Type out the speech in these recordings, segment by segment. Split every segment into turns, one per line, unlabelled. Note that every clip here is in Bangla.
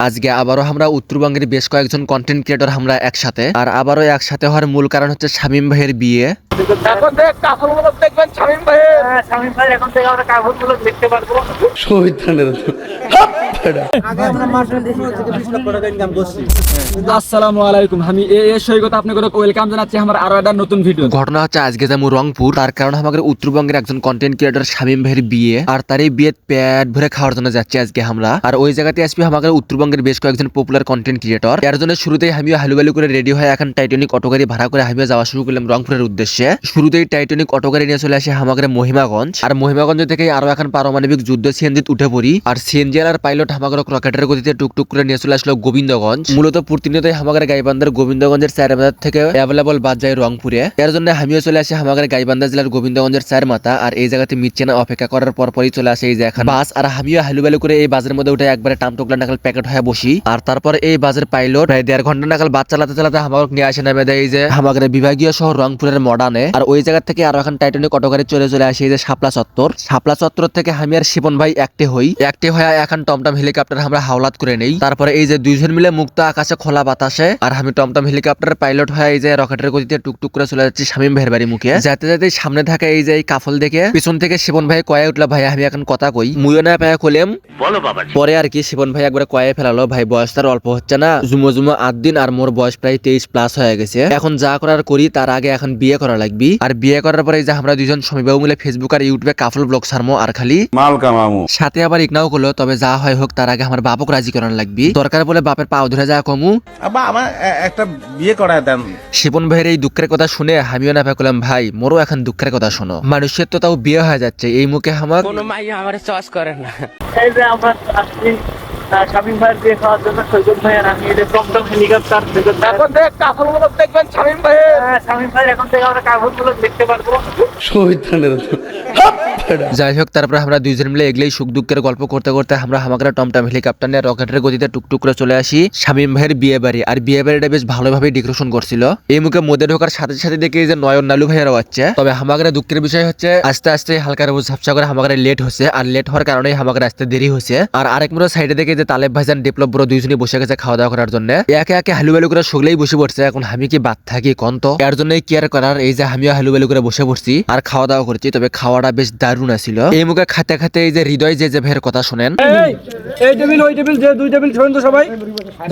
আজকে আবারও আমরা উত্তরবঙ্গের বেশ কয়েকজন কন্টেন্ট ক্রিয়েটর আমরা একসাথে, আর আবারও একসাথে হওয়ার মূল কারণ হচ্ছে শামীম ভাইয়ের বিয়ে।
এখন দেখ কাপড়গুলো দেখবেন শামীম ভাইয়ের।
হ্যাঁ, শামীম ভাই এখন থেকে আমরা কাগজগুলো দেখতে পারব।
আসসালামু আলাইকুম আমি এ এ সৈকত আপনাকে ওয়েলকাম জানাচ্ছি আমার আরও একটা নতুন ভিডিও
ঘটনা হচ্ছে আজকে যাব রংপুর তার কারণ আমাদের উত্তরবঙ্গের একজন কন্টেন্ট ক্রিয়েটর শামীম ভাইয়ের বিয়ে আর তার এই বিয়ে পেট ভরে খাওয়ার জন্য যাচ্ছি আজকে আমরা আর ওই জায়গাতে আসবি আমাদের উত্তরবঙ্গের বেশ কয়েকজন পপুলার কন্টেন্ট ক্রিয়েটর এর জন্য শুরুতেই আমিও হালুবালু করে রেডি হয়ে এখন টাইটানিক অটো গাড়ি ভাড়া করে আমিও যাওয়া শুরু করলাম রংপুরের উদ্দেশ্যে। শুরুতেই টাইটানিক অটো নিয়ে চলে আসে আমাদের মহিমাগঞ্জ। আর মহিমাগঞ্জ থেকে আরও এখন পারমাণবিক যুদ্ধ সিএনজিত উঠে পড়ি। আর সিএনজি আর পাইলট আমাদের রকেটের গতিতে টুকটুক করে নিয়ে চলে আসলো গোবিন্দগঞ্জ। মূলত প্রতিনিয়তই আমাদের গাইবান্ধার গোবিন্দগঞ্জের চার বাজার থেকে অ্যাভেলেবল বাদ যায় রংপুরে। এর জন্য আমিও চলে আসি আমাদের গাইবান্ধা জেলার গোবিন্দগঞ্জের চার মাথা আর এই জায়গাতে মিটছে না অপেক্ষা করার পর পরই চলে আসে এই এখন বাস। আর আমিও হালুবালু করে এই বাসের মধ্যে উঠে একবারে টামটুকলা নাকাল প্যাকেট হয়ে বসি। আর তারপর এই বাসের পাইলট প্রায় দেড় ঘণ্টা নাকাল বাস চালাতে চালাতে আমাকে নিয়ে আসে নামে দেয় এই যে আমাদের বিভাগীয় শহর রংপুরের মডার্নে আর ওই জায়গা থেকে আরও এখন টাইটানিক অটো গাড়ি চলে চলে আসে এই যে শাপলা চত্বর। শাপলা চত্বর থেকে আমি আর শিপন ভাই একটি হই। একটি হয়ে এখন টমটম হেলিকপ্টার আমরা হাওলাত করে নেই। তারপরে এই যে দুইজন মিলে মুক্ত আকাশে খোলা বাতাসে আর আমি টমটম হেলিকপ্টার পাইলট হয়ে এই যে রকেটের গতিতে টুকটুক করে চলে যাচ্ছি শামীম ভাইয়ের বাড়ি মুখে। যাতে যাতে সামনে থাকে এই যে এই কাফল দেখে পিছন থেকে শিবন ভাই কয়ে উঠল ভাই আমি এখন কথা কই। মুইও না পায়া কলেম পরে আর কি শিবন ভাই একবার কয়ে ফেলালো ভাই বয়স তার অল্প হচ্ছে না। জুমো জুমো আট দিন আর মোর বয়স প্রায় তেইশ প্লাস হয়ে গেছে। এখন যা করার করি তার আগে এখন বিয়ে করা লাগবি। আর বিয়ে করার পরে যে আমরা দুজন সমীবাবু মিলে ফেসবুক আর ইউটিউবে কাফল ব্লগ সারমো আর খালি।
মাল কামামু।
সাথে আবার ইগনাও করল তবে যা হয় হোক তার আগে আমার বাপক রাজি করার লাগবি। দরকার বলে বাপের পাও ধরে যা কমু।
আব্বা আমার একটা বিয়ে করায় দেন।
শিপন ভাইয়ের এই দুঃখের কথা শুনে আমিও না ভাবলাম ভাই মোরও এখন দুঃখের কথা শোনো। মানুষের তো তাও বিয়ে হয়ে যাচ্ছে এই মুখে আমার
কোনো মাইয়া আমার চয়েস করে না।
এই যে আমরা আসছি। আহ, শামীম ভাইয়ের বিয়ে খাওয়ার জন্য সৈকত ভাই আর আমি এটা হেলিকপ্টার
এখন দেখ দেখবেন শামীম ভাই
হ্যাঁ, শামীম ভাই এখন থেকে আমরা দেখতে পারব।
যাই হোক, তারপরে আমরা দুইজন মিলে এগলেই সুখ দুঃখের গল্প করতে করতে আমরা হামাকরা টমটম হেলিকপ্টার নিয়ে রকেটের গতিতে টুকটুক করে চলে আসি শামীম ভাইয়ের বিয়ে বাড়ি। আর বিয়ে বাড়িটা বেশ ভালোভাবে ডেকোরেশন করছিল। এই মুখে মধ্যে ঢোকার সাথে সাথে দেখি যে নয়ন নালু ভাইয়েরাও আছে তবে হামাকরা দুঃখের বিষয় হচ্ছে, আস্তে আস্তে হালকা রোজ ঝাপসা করে হামাকরা লেট হচ্ছে। আর লেট হওয়ার কারণে হামাকরা আসতে দেরি হচ্ছে। আর আরেক মুড়ো সাইডে দেখে যে তালেব ভাইজান ডেভেলপ বড় দুইজনই বসে গেছে খাওয়া দাওয়া করার জন্য। একে একে হালু বালু করে সগলেই বসে পড়ছে। এখন আমি কি বাদ থাকি কন্ত? এর জন্য কেয়ার করার এই যে আমিও হালু বালু করে বসে পড়ছি। আর খাওয়া দাওয়া করছি, তবে খাওয়াটা বেশ দারুণ আছিল। এই মুখে খাতে খাতে এই যে হৃদয় যে যে ভাইয়ের কথা শুনেন।
এই এই টেবিল ওই টেবিল যে দুই টেবিল শোনেন তো সবাই।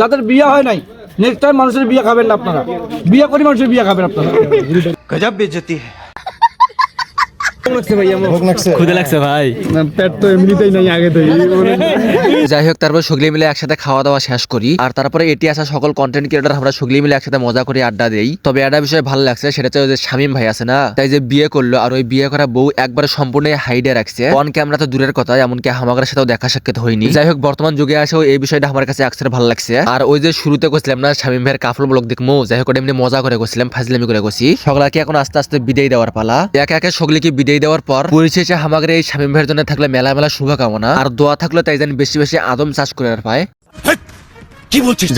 যাদের বিয়ে হয় নাই নেক্সট টাইম মানুষের বিয়ে খাবেন না আপনারা। বিয়ে করি মানুষের বিয়ে খাবেন আপনারা। গজব বেজতি। তো
যাই হোক তারপর সগলি মিলে একসাথে খাওয়া দাওয়া শেষ করি। আর তারপরে এটি আসা সকল কন্টেন্ট ক্রিয়েটর আমরা সগলি মিলে একসাথে মজা করে আড্ডা দেই। তবে একটা বিষয় ভালো লাগছে সেটা হচ্ছে যে শামীম ভাই আছে না তাই যে বিয়ে করল আর ওই বিয়ে করা বউ একবার সম্পূর্ণ হাইডে রাখছে। অন ক্যামেরা তো দূরের কথা এমনকি আমাদের সাথেও দেখা সাক্ষাৎ হয়নি। যাই হোক বর্তমান যুগে আসেও এই বিষয়টা আমার কাছে একসাথে ভালো লাগছে। আর ওই যে শুরুতে করছিলাম না শামীম ভাইয়ের কাফল ব্লগ দেখমো যাই হোক এমনি মজা করে করছিলাম ফাজলামি করে করছি সকলাকে এখন আস্তে আস্তে বিদায় দেওয়ার পালা। একে একে সকলকে বিদায় দেওয়ার পর পরিশেষে আমাদের এই স্বামী ভাইয়ের জন্য থাকলে মেলা মেলা শুভকামনা। আর দোয়া থাকলে তাই যেন বেশি বেশি আদম চাষ করে পায়।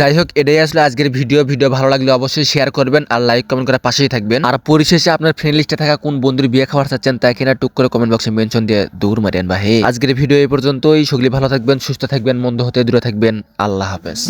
যাই হোক এটাই আসলে আজকের ভিডিও। ভিডিও ভালো লাগলে অবশ্যই শেয়ার করবেন আর লাইক কমেন্ট করে পাশেই থাকবেন। আর পরিশেষে আপনার ফ্রেন্ড লিস্টে থাকা কোন বন্ধুর বিয়ে খাবার চাচ্ছেন তাই কিনা টুক করে কমেন্ট বক্সে মেনশন দিয়ে দূর মারেন বা হে আজকের ভিডিও এই পর্যন্তই। সকলে ভালো থাকবেন সুস্থ থাকবেন মন্দ হতে দূরে থাকবেন। আল্লাহ হাফেজ।